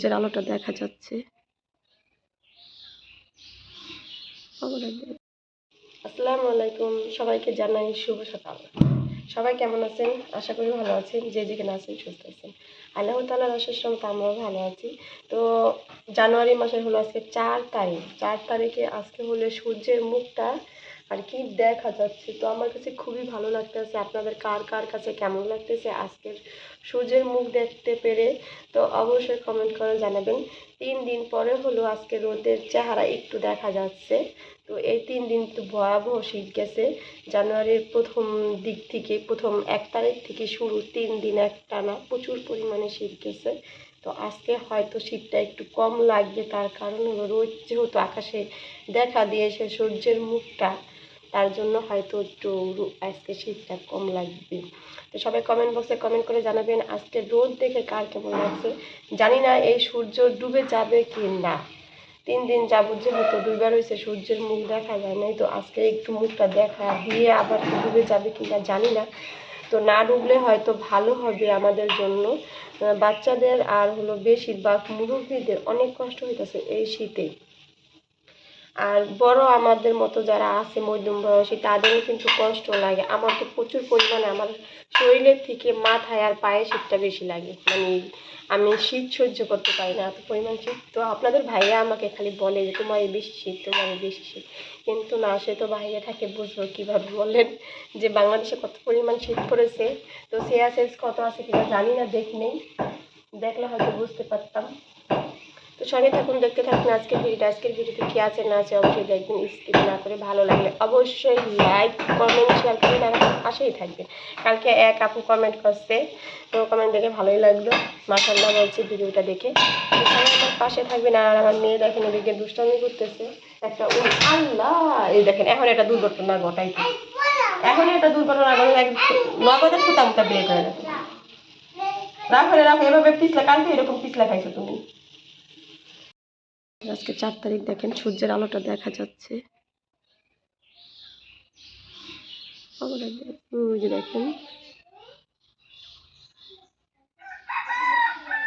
সূর্যের আলোটা দেখা যাচ্ছে। আসসালামু আলাইকুম, সবাইকে জানাই শুভ সকাল। সবাই কেমন আছেন? আশা করি ভালো আছেন, যে যেখানে আছেন সুস্থ আছেন। আল্লাহ তালার আসার সময় আমরাও ভালো আছি। তো জানুয়ারি মাসের হলো আজকে চার তারিখ। চার তারিখে আজকে হলো সূর্যের মুখটা আর কি দেখা যাচ্ছে? তো আমার কাছে খুবই ভালো লাগতেছে। আপনাদের কার কার কাছে কেমন লাগতেছে? আজকের সূর্যের মুখ দেখতে পেরে তো অবশ্যই কমেন্ট করে জানাবেন। তিন দিন পরে হলো আজকে রোদের চেহারা একটু দেখা যাচ্ছে। তো এই তিন দিন তো ভয়াবহ শীত গেছে। জানুয়ারির প্রথম দিক থেকে, প্রথম এক তারিখ থেকে শুরু তিন দিন এক টানা প্রচুর পরিমাণে শীত গেছে। তো আজকে হয়তো শীতটা একটু কম লাগবে। তার কারণ হলো রোদ যেহেতু আকাশে দেখা দিয়েছে সূর্যের মুখটা। তার জন্য হয়তো একটু আজকে শীতটা কম লাগবে। তো সবাই কমেন্ট বক্সে কমেন্ট করে জানাবেন আজকে রোদ দেখে কার কেমন লাগছে। জানি না এই সূর্য ডুবে যাবে কি না। তিন দিন যাবত যেহেতু দুইবার হয়েছে সূর্যের মুখ দেখা যায় নাই, তো আজকে একটু মুখটা দেখা দিয়ে আবার ডুবে যাবে কি না জানি না। তো না ডুবলে হয়তো ভালো হবে আমাদের জন্য। বাচ্চাদের আর হলো বেশিরভাগ মুরব্বীদের অনেক কষ্ট হইতেছে এই শীতে। আর বড় আমাদের মতো যারা আছে, মধ্যম বয়সী, তাদেরও কিন্তু কষ্ট লাগে। আমার তো প্রচুর পরিমাণে আমার শরীরের থেকে মাথায় আর পায়ে শীতটা বেশি লাগে। মানে আমি শীত সহ্য করতে পারি না, এত পরিমাণ শীত। তো আপনাদের ভাইয়া আমাকে খালি বলে যে, তোমার বেশি শীত, তোমার বেশি শীত। কিন্তু না, সে তো বাইরে থাকে বুঝব কীভাবে বললেন যে, বাংলাদেশে কত পরিমাণ শীত পড়েছে। তো সেয়া সেলস কত আছে কিনা জানি না, দেখ নেই। দেখলে হয়তো বুঝতে পারতাম। তো সঙ্গে থাকুন, দেখতে থাকুন আজকের ভিডিওটা। আজকের ভিডিওতে কী আছে, না আছে, অবশ্যই দেখবেন স্কিপ না করে ভালো লাগলে অবশ্যই লাইক কমেন্ট শেয়ার করে না পাশেই থাকবেন। কালকে এক আপু কমেন্ট করছে, তো কমেন্ট দেখে ভালোই লাগল। মাসাল্লাহ বলছে ভিডিওটা দেখে। সবাই আমার পাশে থাকবেন। আর আমার মেয়ে দেখেন ওদিকে দুষ্টামি করতেছে। একটা আল্লাহ! এই দেখেন, এখন এটা দুর্ঘটনা ঘটাই এখন এটা দুর্ঘটনা ঘটে এক নগদে ফুটা মুটা বের করে রাখো রাখো, এভাবে পিছলা, কালকে এরকম পিছলা খাইছো তুমি। আজকে চার তারিখ দেখেন, সূর্যের আলোটা দেখা যাচ্ছে। দেখেন।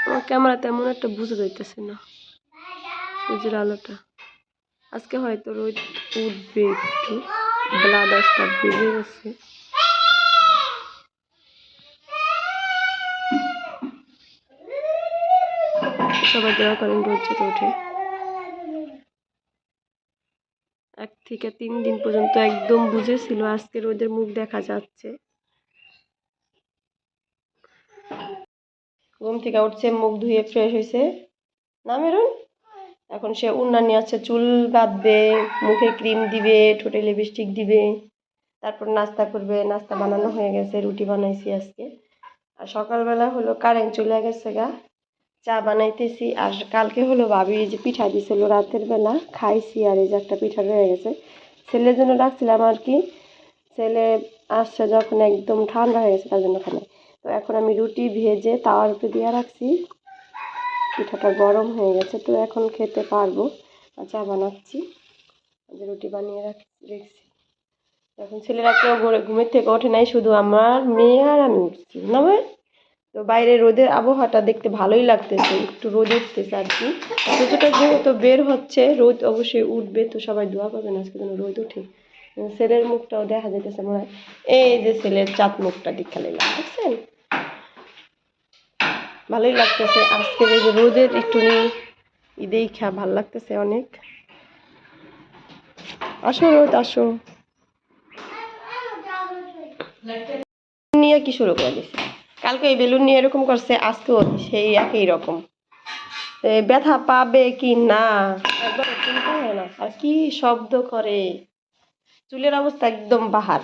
আমার ক্যামেরা তেমন একটা বুঝে যাইতেছে না, সূর্যের আলোটা। আজকে হয়তো রোদ উঠবে একটু বেলা দশটা বেজে গেছে। সবাই দয়া করেন রোদ যাতে ওঠে। এক থেকে তিন দিন পর্যন্ত একদম বুঝেছিল আজকে রোদের মুখ দেখা যাচ্ছে। ঘুম থেকে উঠছে, মুখ ধুয়ে ফ্রেশ হয়েছে না মেরুন? এখন সে উন্না নিয়ে আসছে, চুল বাঁধবে, মুখে ক্রিম দিবে, ঠোঁটে লিপস্টিক দিবে। তারপর নাস্তা করবে, নাস্তা বানানো হয়ে গেছে, রুটি বানাইছি আজকে। আর সকালবেলা হলো কারেন্ট চলে গেছে গা। চা বানাইতেছি। আর কালকে হলো ভাবি যে পিঠা দিছিল রাতের বেলা, খাইছি আর এই যে একটা পিঠা রয়ে গেছে। ছেলের জন্য রাখছিলাম আর কি। ছেলে আসছে যখন একদম ঠান্ডা হয়ে গেছে তার জন্য খানে তো এখন আমি রুটি ভেজে তাওয়ার উপরে দিয়ে রাখছি। পিঠাটা গরম হয়ে গেছে তো এখন খেতে পারব। চা বানাচ্ছি। রুটি বানিয়ে রাখছি এখন ছেলেরা কেউ ঘুমের থেকে ওঠে নাই, শুধু আমার মেয়ে আর আমি উঠছি। না তো বাইরে রোদের আবহাওয়াটা দেখতে ভালোই লাগতেছে একটু রোদ উঠতেছে আর কি। সূর্যটা যেহেতু বের হচ্ছে রোদ অবশ্যই উঠবে তো সবাই দোয়া করবেন আজকে যেন রোদ উঠে। ছেলের মুখটাও দেখা যাইতেছে মনে হয়। এই যে ছেলের চাঁদ মুখটা দেখা লাগলাম বুঝছেন ভালোই লাগতেছে আজকে এই যে রোদের একটু ঈদেই খা ভালো লাগতেছে অনেক। আসো রোদ আসো। নিয়ে কি শুরু করে দিছে কালকে এই বেলুন নিয়ে এরকম করছে, আজকেও সেই একই রকম। ব্যথা পাবে কি না? একবার চিন্তা হয় না। আর কি শব্দ করে? চুলের অবস্থা একদম বাহার।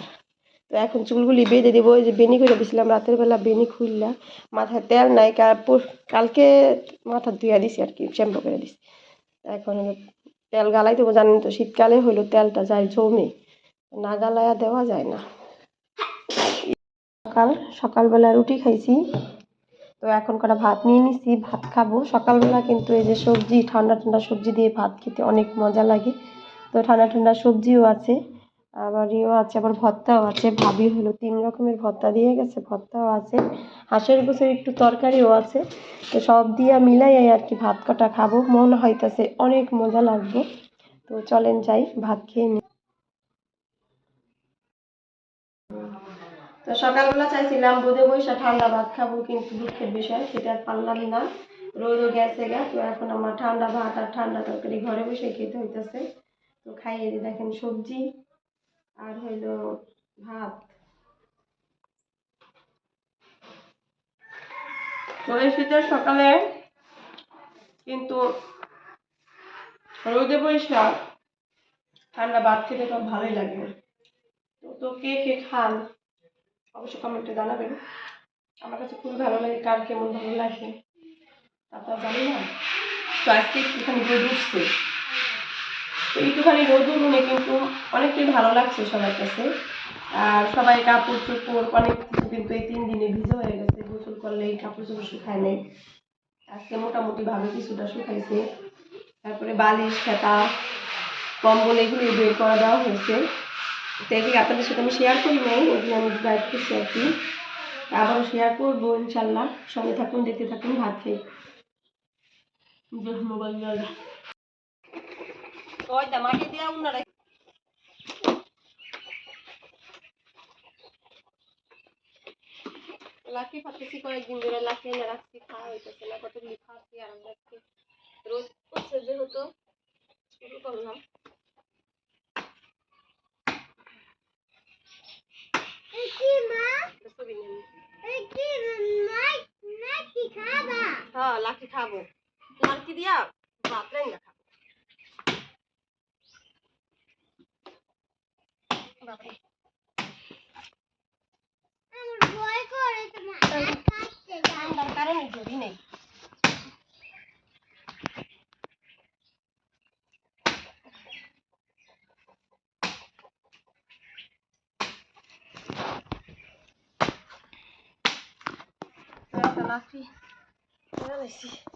তো এখন চুলগুলি বেঁধে দেবো, ওই যে বেনি করে দিছিলাম, রাতের বেলা বেনি খুললা, মাথায় তেল নাই কালকে মাথা ধুয়া দিছি আর কি শ্যাম্পু করে দিছি। এখন তেল গালাই দেবো, জানেন তো, শীতকালে হলো তেলটা যায় জমে। না গালায়া দেওয়া যায় না। সকাল, সকালবেলা রুটি খাইছি। তো এখন কটা ভাত নিয়ে নিছি, ভাত খাব। সকালবেলা কিন্তু এই যে সবজি, ঠান্ডা ঠান্ডা সবজি দিয়ে ভাত খেতে অনেক মজা লাগে। তো ঠান্ডা ঠান্ডা সবজিও আছে আবার ইয়েও আছে, আবার ভর্তাও আছে। ভাবি হলো তিন রকমের ভর্তা দিয়ে গেছে, ভর্তাও আছে। হাঁসের গোছের একটু তরকারিও আছে। তো সব দিয়া মিলাই আর কি ভাত কটা খাব। মন হইতাছে অনেক মজা লাগবে। তো চলেন যাই, ভাত খেয়ে নিই তো সকালবেলা চাইছিলাম বোধে বৈশা ঠান্ডা ভাত খাব, কিন্তু দুঃখের বিষয়, সেটা আর পারলাম না। রোদও গেছে গা, তো এখন আমার ঠান্ডা ভাত আর ঠান্ডা তরকারি ঘরে বসে খেতে হইতেছে। তো খাইয়ে দিই দেখেন সবজি, আর হইল ভাত। শীতের সকালে, কিন্তু রোদে বৈশা ঠান্ডা ভাত খেতে তো ভালোই লাগে। তো কে কে খান? অবশ্যই কমেন্টে জানাবেন। আমার কাছে খুবই ভালো লাগে কার কেমন ভালো লাগে। তারপর জানি না। তো আজকে একটুখানি রোদ উঠছে তো একটুখানি রোদ উঠুনে কিন্তু অনেকটাই ভালো লাগছে সবার কাছে। আর সবাই কাপড় চোপড় অনেক কিছু কিন্তু এই তিন দিনে ভিজে হয়ে গেছে। গোসল করলে কাপড় চোপড় শুকায় নেই। আজকে মোটামুটি ভাবে কিছুটা শুকাইছে। তারপরে বালিশ, খেতা, কম্বল এগুলো বের করা দেওয়া হয়েছে। এগুলি আপনাদের সাথে আমি শেয়ার করি? নাই এগুলো আমি গাইড করছি আর কি। আবারও শেয়ার করব, ইনশাল্লাহ। সঙ্গে থাকুন, দেখতে থাকুন, ভাত উনারা লাকি ফাতেছি কয়েকদিন ধরে লাকি এনে রাখছি, খাওয়া হইতেছে না আর আমরা আজকে রোজ হচ্ছে যেহেতু, শুরু করলাম তো ছবি নিয়ে নিই। হ্যাঁ লাকি খাব। লাকি দিয়া ভাত রান্না খাব। বাবারে ঠান্ডার কারণে ধরি নেই। লাকি লাগাইছি এসে আবার